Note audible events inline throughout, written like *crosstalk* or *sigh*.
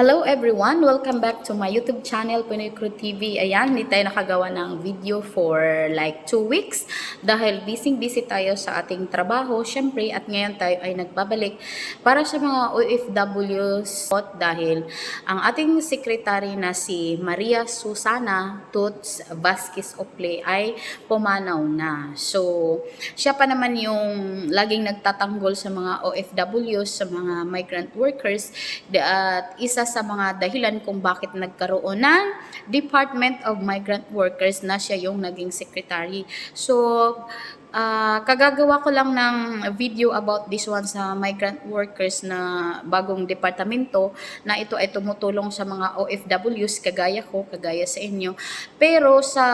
Hello everyone! Welcome back to my YouTube channel, Pinoy Crew TV. Ayan, hindi tayo nakagawa ng video for like 2 weeks dahil busy-busy tayo sa ating trabaho, syempre, at ngayon tayo ay nagbabalik para sa mga OFWs dahil ang ating secretary na si Maria Susana Toots Vasquez Ople ay pumanaw na. So, siya pa naman yung laging nagtatanggol sa mga OFWs, sa mga migrant workers, at isa sa mga dahilan kung bakit nagkaroon ng Department of Migrant Workers na siya yung naging secretary. So, ah, kagagawa ko lang ng video about this one sa migrant workers na bagong departamento na ito ay tumutulong sa mga OFWs kagaya ko, kagaya sa inyo. Pero sa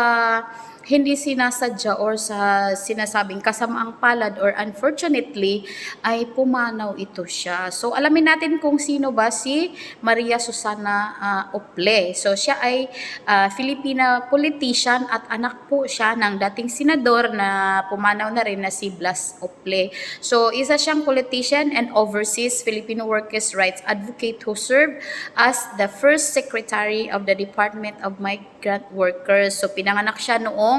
hindi sinasadya or sa sinasabing kasamaang palad or unfortunately ay pumanaw ito siya. So alamin natin kung sino ba si Maria Susana ah, Ople. So siya ay ah, Filipina politician at anak po siya ng dating senador na pumanaw na rin na si Blas Ople. So isa siyang politician and overseas Filipino workers' rights advocate who served as the first secretary of the Department of Migrant Workers. So pinanganak siya noong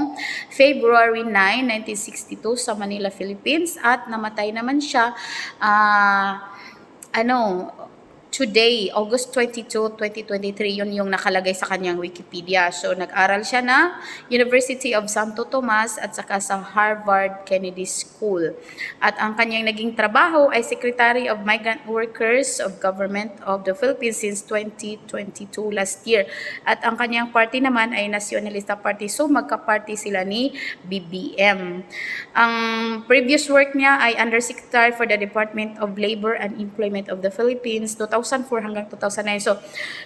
February 9, 1962 sa Manila, Philippines. At namatay naman siya ah, ano today, August 22, 2023, yun yung nakalagay sa kanyang Wikipedia. So, nag-aral siya na University of Santo Tomas at saka sa Harvard Kennedy School. At ang kanyang naging trabaho ay Secretary of Migrant Workers of Government of the Philippines since 2022 last year. At ang kanyang party naman ay Nacionalista Party. So, magka-party sila ni BBM. Ang previous work niya ay Undersecretary for the Department of Labor and Employment of the Philippines 2004 hanggang 2009. So,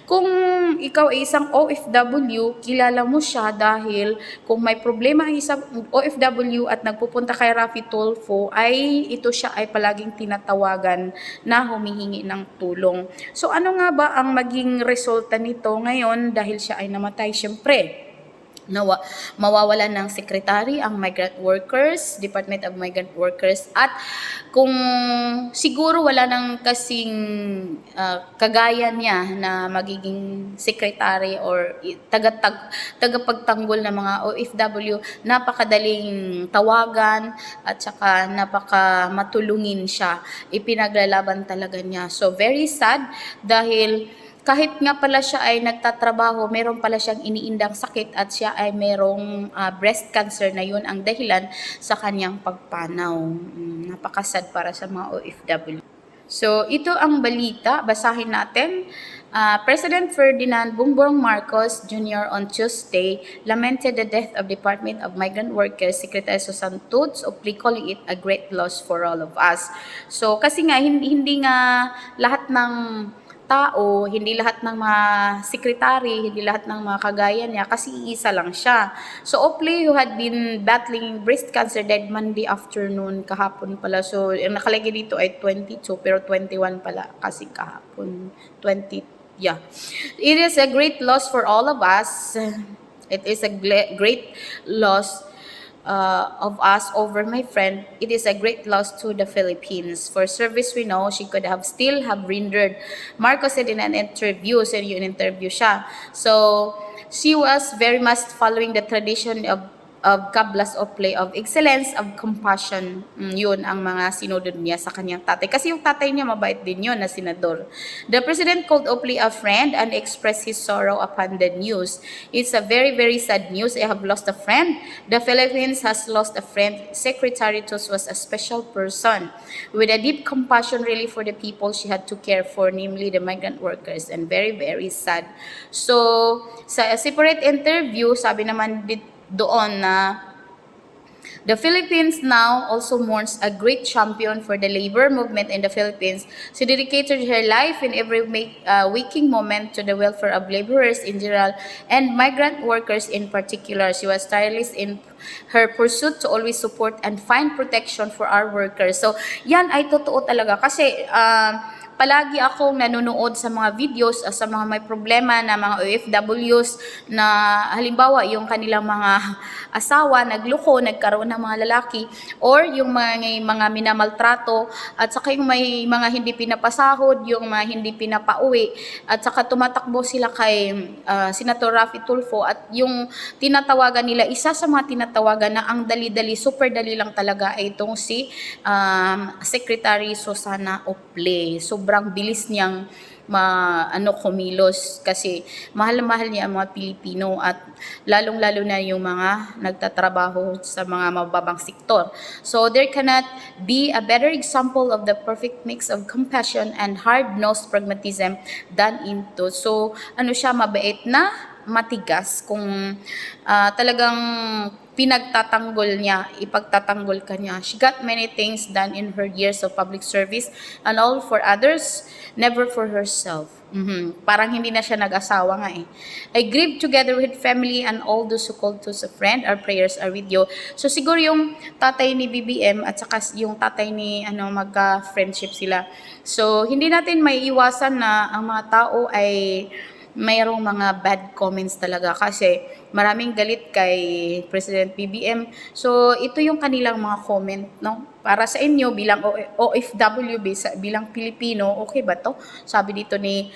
kung ikaw ay isang OFW, kilala mo siya dahil kung may problema ang isang OFW at nagpupunta kay Rafi Tulfo, ay ito siya ay palaging tinatawagan na humihingi ng tulong. So, ano nga ba ang maging resulta nito ngayon dahil siya ay namatay? Siyempre, nawa, mawawalan ng secretary ang migrant workers, Department of Migrant Workers at kung siguro wala nang kasing ah, kagaya niya na magiging secretary or tagatag tagapagtanggol ng mga OFW, napakadaling tawagan at saka napaka matulungin siya. Ipinaglalaban talaga niya. So very sad dahil kahit nga pala siya ay nagtatrabaho, meron pala siyang iniindang sakit at siya ay merong ah, breast cancer na yun ang dahilan sa kanyang pagpanaw. Mm, napakasad para sa mga OFW. So, ito ang balita. Basahin natin. Ah, President Ferdinand Bongbong Marcos Jr. on Tuesday lamented the death of Department of Migrant Workers Secretary Susan Toots of calling it a great loss for all of us. So, kasi nga, hindi, hindi nga lahat ng tao, hindi lahat ng mga sekretary, hindi lahat ng mga kagaya niya kasi isa lang siya. So Ople who had been battling breast cancer died Monday afternoon kahapon pala. So ang nakalagay dito ay 22 pero 21 pala kasi kahapon 20 yeah. It is a great loss for all of us. It is a great loss uh, of us over my friend, it is a great loss to the Philippines. For service we know, she could have still have rendered. Marcos said in an interview, said yun interview siya. So, she was very much following the tradition of of Kablas of play of excellence, of compassion. Mm, yun ang mga sinunod niya sa kanyang tatay. Kasi yung tatay niya mabait din yun na senador. The president called Opley a friend and expressed his sorrow upon the news. It's a very, very sad news. I have lost a friend. The Philippines has lost a friend. Secretary Tos was a special person with a deep compassion really for the people she had to care for, namely the migrant workers. And very, very sad. So, sa separate interview, sabi naman dit- doon na The Philippines now also mourns a great champion for the labor movement in the Philippines. She dedicated her life in every make, uh, waking moment to the welfare of laborers in general and migrant workers in particular. She was tireless in her pursuit to always support and find protection for our workers. So, yan ay totoo talaga kasi uh, palagi akong nanonood sa mga videos uh, sa mga may problema na mga OFWs na halimbawa yung kanilang mga asawa nagloko, nagkaroon ng mga lalaki or yung mga mga minamaltrato at saka yung may mga hindi pinapasahod, yung mga hindi pinapauwi at saka tumatakbo sila kay uh, Senator Raffy Tulfo at yung tinatawagan nila, isa sa mga tinatawagan na ang dali-dali, super dali lang talaga ay itong si um, Secretary Susana Ople. Sobrang bilis niyang ma ano kumilos kasi mahal-mahal niya ang mga Pilipino at lalong-lalo na yung mga nagtatrabaho sa mga mababang sektor. So there cannot be a better example of the perfect mix of compassion and hard-nosed pragmatism than into. So ano siya mabait na matigas kung ah, talagang pinagtatanggol niya, ipagtatanggol ka niya. She got many things done in her years of public service and all for others, never for herself. Mhm. Parang hindi na siya nag-asawa nga eh. I grieve together with family and all those who called to a friend. Our prayers are with you. So siguro yung tatay ni BBM at saka yung tatay ni ano magka-friendship sila. So hindi natin may iwasan na ang mga tao ay mayroong mga bad comments talaga kasi maraming galit kay President BBM. So, ito yung kanilang mga comment, no? Para sa inyo bilang OFW bilang Pilipino, okay ba to? Sabi dito ni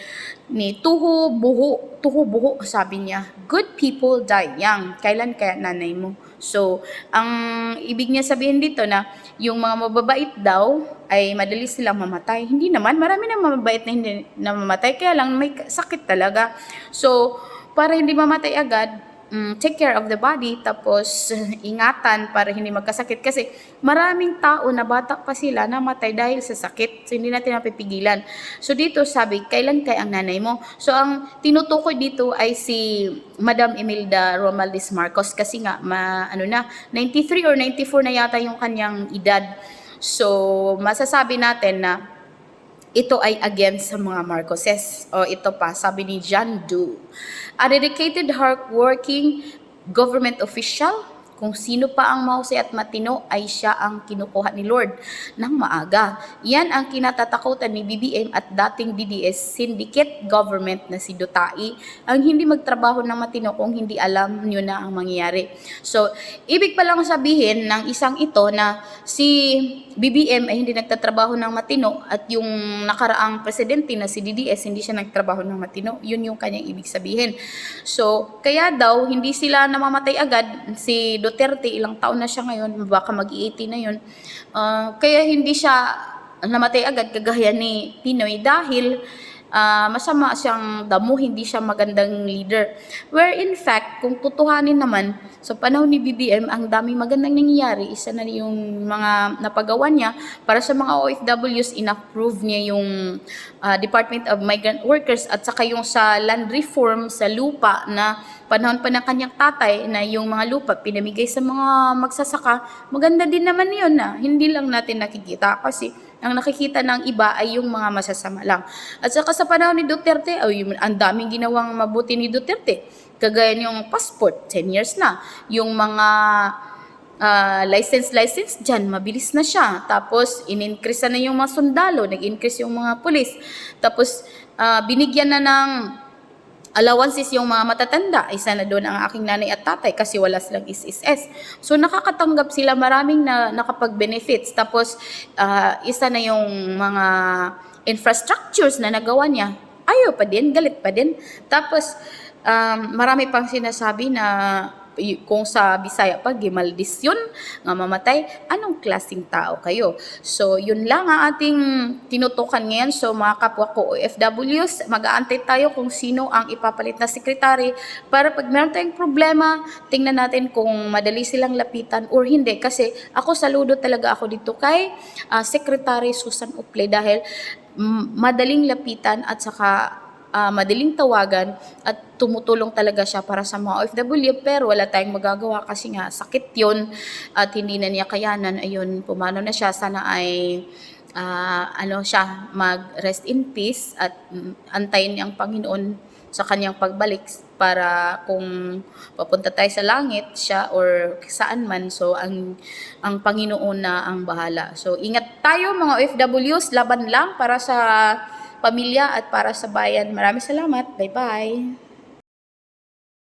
ni Tuho Buho, Tuho Buho, sabi niya, good people die young. Kailan kaya nanay mo? So, ang ibig niya sabihin dito na yung mga mababait daw ay madali silang mamatay. Hindi naman, marami na mababait na hindi na mamatay, kaya lang may sakit talaga. So, para hindi mamatay agad, mm, take care of the body, tapos *laughs* ingatan para hindi magkasakit. Kasi maraming tao na bata pa sila namatay dahil sa sakit. So, hindi natin mapipigilan. So, dito sabi, kailan kaya ang nanay mo? So, ang tinutukoy dito ay si Madam Imelda Romaldis Marcos kasi nga, ma, ano na, 93 or 94 na yata yung kanyang edad. So, masasabi natin na ito ay against sa mga Marcoses. O ito pa, sabi ni John Doe. A dedicated, hardworking government official, kung sino pa ang mahusay at matino ay siya ang kinukuha ni Lord ng maaga. Yan ang kinatatakutan ni BBM at dating DDS syndicate government na si Dutai ang hindi magtrabaho ng matino kung hindi alam nyo na ang mangyayari. So, ibig pa lang sabihin ng isang ito na si BBM ay hindi nagtatrabaho ng matino at yung nakaraang presidente na si DDS hindi siya nagtrabaho ng matino. Yun yung kanyang ibig sabihin. So, kaya daw hindi sila namamatay agad. Si Duterte, ilang taon na siya ngayon, baka mag-80 na yun. Ah, kaya hindi siya namatay agad kagaya ni Pinoy dahil ah, masama siyang damo, hindi siya magandang leader. Where in fact, kung tutuhanin naman, sa panahon ni BBM, ang daming magandang nangyayari. Isa na yung mga napagawa niya para sa mga OFWs, in-approve niya yung ah, Department of Migrant Workers at saka yung sa land reform sa lupa na panahon pa ng kanyang tatay na yung mga lupa pinamigay sa mga magsasaka, maganda din naman yun na hindi lang natin nakikita kasi ang nakikita ng iba ay yung mga masasama lang. At saka sa panahon ni Duterte, ay yung- ang daming ginawang mabuti ni Duterte. Kagaya yung passport, 10 years na. Yung mga ah, license license dyan, mabilis na siya. Tapos, in-increase na yung mga sundalo, nag-increase yung mga pulis. Tapos, ah, binigyan na ng allowances yung mga matatanda. Isa na doon ang aking nanay at tatay kasi wala silang SSS. So nakakatanggap sila maraming na nakapag-benefits. Tapos ah, isa na yung mga infrastructures na nagawa niya. Ayaw pa din, galit pa din. Tapos um, marami pang sinasabi na kung sa Bisaya pa, Gimaldis yun, nga mamatay, anong klasing tao kayo? So, yun lang ang ating tinutukan ngayon. So, mga kapwa ko OFWs, mag-aantay tayo kung sino ang ipapalit na sekretary para pag meron tayong problema, tingnan natin kung madali silang lapitan or hindi. Kasi ako saludo talaga ako dito kay ah, Secretary Susan Uple dahil mm, madaling lapitan at saka ah, madaling tawagan at tumutulong talaga siya para sa mga OFW pero wala tayong magagawa kasi nga sakit yon at hindi na niya kayanan. Ayun pumano na siya. Sana ay ah, ano siya mag rest in peace at mm, antayin niya ang Panginoon sa kanyang pagbalik para kung papunta tayo sa langit siya or saan man. So ang ang Panginoon na ang bahala. So ingat tayo mga OFWs laban lang para sa pamilya at para sa bayan. Maraming salamat. Bye-bye.